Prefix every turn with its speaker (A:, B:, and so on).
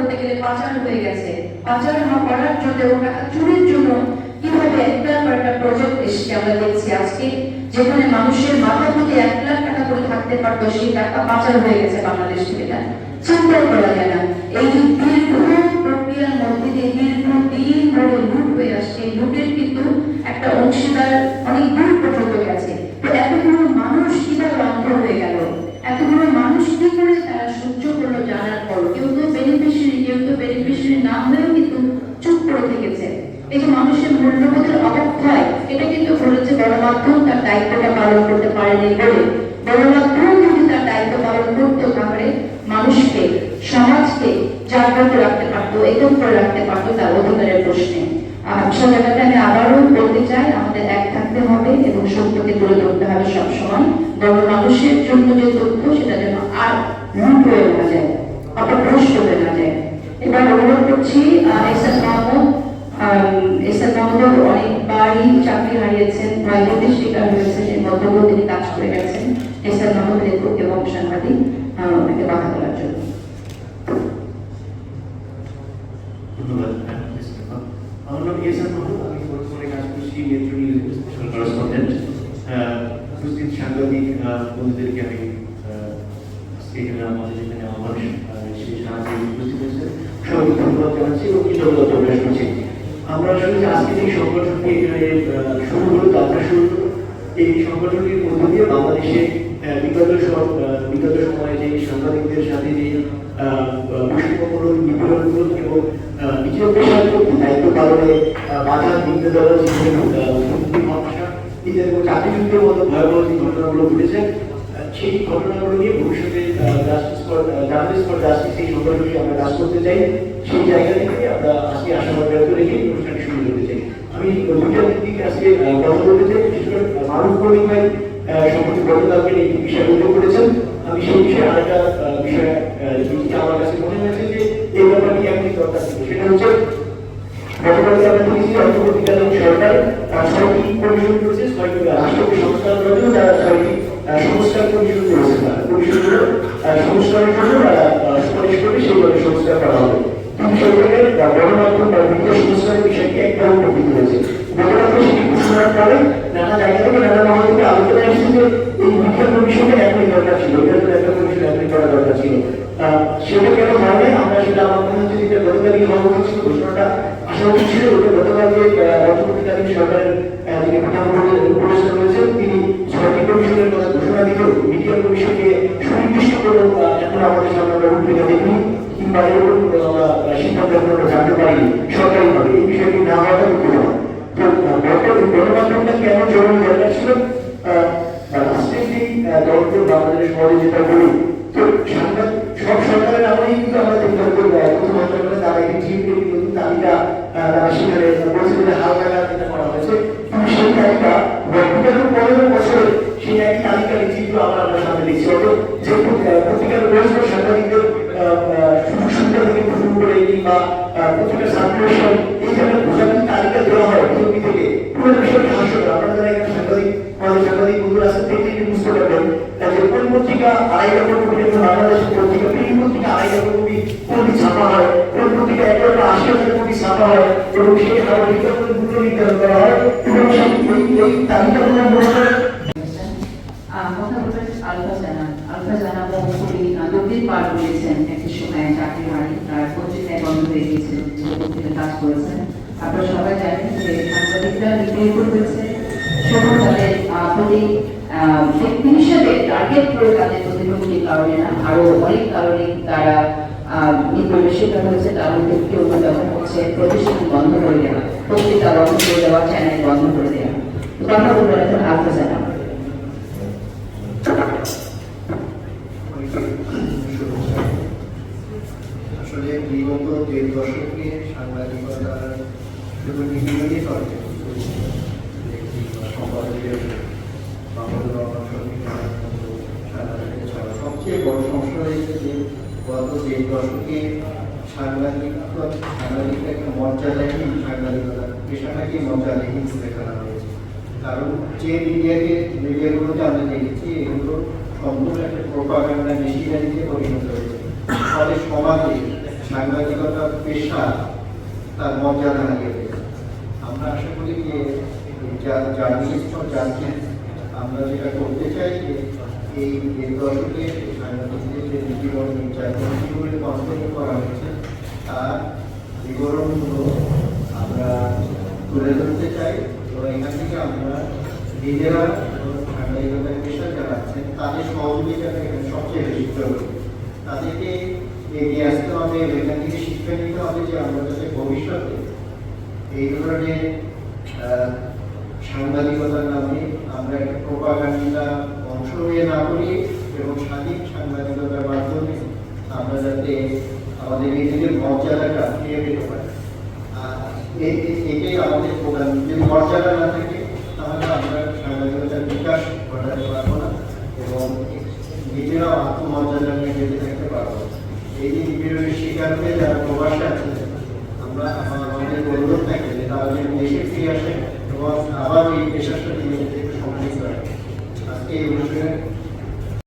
A: বলতে গেলে পাচার হয়ে গেছে। পাচার করার জন্য টাকা চুরির জন্য কীভাবে একটার পর একটা প্রজেক্ট এসছে আমরা দেখছি আজকে, যেখানে মানুষের মাথা প্রতি এক লাখ টাকা করে থাকতে পারতো, সেই টাকা পাচার হয়ে গেছে বাংলাদেশ থেকে। না চিন্তাও করা যায় না। এই যে দীর্ঘ প্রক্রিয়ার মধ্যে দিয়ে দীর্ঘ দিন ধরে লুট হয়ে আসছে। লুটের কিন্তু একটা অংশীদার অনেক এই মানুষের মূল্যবোধের অবক্ষয় এটা কিন্তু বলেছে গণমাধ্যম তার দায়িত্বটা পালন করতে পারেনি বলে। গণমাধ্যম যদি তার দায়িত্ব পালন করতো তাহলে মানুষকে, সমাজকে জাগ্রত রাখতে পারতো একম করে রাখতে পারতো তার অধিকারের প্রশ্নে। আর সে আমি আবারও বলতে চাই, আমাদের এক থাকতে হবে এবং সত্যকে তুলে ধরতে হবে সবসময়। গণমানুষের জন্য যে তথ্য সেটা যেন আর লুট হয়ে না যায় অপভ্রষ্ট হয়ে না যায় এবার অনুরোধ করছি S S Mahmud S S Mahmud অনেকবারই চাকরি হারিয়েছেন প্রাইভেটের শিকার হয়েছেন তিনি কাজ করে গেছেন। এস এস মাহমুদ লেখক এবং সাংবাদিক ওনাকে বাধা দেওয়ার জন্য।
B: কাজ করছি মেট্রো আমার সেই আসলে আজকে যে সংগঠনটি এখানে শুরু হলো, যাত্রা শুরু হলো এই সংগঠনটির মধ্য দিয়ে বাংলাদেশে বিগত বিগত সময়ে যে সাংবাদিকদের সাথে যে নিয়ে ভবিষ্যতে আমরা কাজ করতে চাই। সেই জায়গা থেকে আমরা আজকে রেখে শুরু আমি দুইটা দিক আজকে করিম ভাই সম্প্রতি গতকালকে এই বিষয়ে উল্লেখ করেছেন। আমি সেই বিষয়ে আরেকটা বিষয় আমার কাছে মনে হয়েছে যে এই ব্যাপারটি এখনই দরকার ছিল। সেটা হচ্ছে গতকালকে আমরা দেখেছি অন্তর্বর্তীকালীন সরকার ছয়টি কমিশন করেছে, ছয়টি রাষ্ট্রকে সংস্কার করার জন্য তারা ছয়টি সংস্কার কমিশন করেছে, তারা। কমিশনগুলো সংস্কারের জন্য তারা সুপারিশ করবে সেইভাবে সংস্কার করা হবে কিন্তু সরকারের আহ, গণমাধ্যম বা মিডিয়া সংস্কারের বিষয়টি একদম উপকৃত হয়েছে গতকালকে সেটি ঘোষণার পরে নানা জায়গা থেকে নানা মহল থেকে আলোচনা এসেছে যে এই মিডিয়া কমিশনের এখনই দরকার ছিল এটার জন্য একটা সেটা কেন হয় আমরা সেটা আমার মনে হচ্ছে ঘোষণাটা ছয়টি কমিশনের এই বিষয়টি না হওয়াটা কেন জরুরি দরকার ছিল আহ, রাষ্ট্রের যে আহ, দলগুলো সমাজে যেটা বলি সব সরকারের আমলেই কিন্তু আমরা দেখতে করব প্রথম মন্ত্রণালয়ে তারা একটি জিপে করে তালিকা তারা সেখানে বলছে যে হালকা যেটা করা হয়েছে। কিন্তু সেই তালিকা পনেরো বছরে সেই একই তালিকা আবার আমরা সামনে দেখছি। অর্থাৎ যে পত্রিকা- পত্রিকার রয়েছে সাংবাদিকদের আহ, আহ, সুযোগ সুবিধা থেকে শুরু করে কিংবা আহ, পত্রিকার সার্কুলেশন এই ধরনের বোঝানোর তালিকা দেওয়া হয় বিজেপি থেকে পুরো বিষয়টি হাস্যকর আপনারা যারা এখানে সাংবাদিক আমাদের সাংবাদিক বন্ধুরা
A: নদীর পার করেছেন একটি সময় কাজ করেছেন। আপনারা সবাই জানেন যে সাংবাদিকরা নির্ভর হয়েছে। শুধু তাদের প্রতি ব্যক্তি হিসেবে টার্গেট করে তাদের প্রতিভূতির কারণে না আরও অনেক কারণে তারা আহ, হয়েছে তার মধ্যে একটি অন্যতম হচ্ছে প্রতিষ্ঠান বন্ধ করে দেওয়া পত্রিকা বন্ধ করে দেওয়া চ্যানেল বন্ধ করে দেওয়া। কথা বলবেন এখন আলফা জানা।
C: আসলে সবচেয়ে বড় সমস্যা হয়েছে যে গত দেড় দশকে সাংবাদিক সাংবাদিকটাকে মর্যাদাহীন সাংবাদিকতা, পেশাটাকে মর্যাদাহীন দেখানো হয়েছে। কারণ যে মিডিয়াকে, মিডিয়াগুলোতে আমরা দেখেছি, এগুলো সম্পূর্ণ একটা প্রোপাগান্ডা মেশিনারিতে পরিণত হয়েছে। ফলে সমাজে সাংবাদিকতা, পেশা তার মর্যাদা হারিয়ে ফেলেছে আমরা আশা করি যে জার্নালিস্ট জার্নালিস্ট আমরা যেটা করতে চাই যে এই সাংবাদিকদের যে নির্যাতন জীবনে করা হয়েছে তার বিবরণগুলো আমরা তুলে ধরতে চাই এবং এখান থেকে আমরা নিজেরা এবং সাংবাদিকতার পেশা যারা আছেন তাদের সহযোগিতাটা এখানে সবচেয়ে বেশি জরুরি তাদেরকে এগিয়ে আসতে হবে এখান থেকে শিক্ষা নিতে হবে যে আমরা যাতে ভবিষ্যতে এই ধরনের সাংবাদিকতার নামে আমরা একটা প্রোপাগান্ডা অংশ হয়ে না করি এবং স্বাধীন সাংবাদিকতার মাধ্যমে আমরা যাতে আমাদের নিজেদের মর্যাদাটা ফিরে পেতে পারি এটাই আমাদের প্রধান যদি মর্যাদা না থাকে, তাহলে আমরা সাংবাদিকতার বিকাশ ঘটাতে পারব না এবং নিজেরাও আত্মমর্যাদা নিয়ে বেঁচে থাকতে পারব। এই যে নিপীড়নের শিকার হয়ে যারা প্রবাসে আছে আমরা আমাদের অনুরোধ থাকে যে তারা যেন দেশে ফিরে আসে এবং আবার এই পেশার সাথে নিজেদেরকে সম্মানিত রাখে আজকে এই অনুষ্ঠানে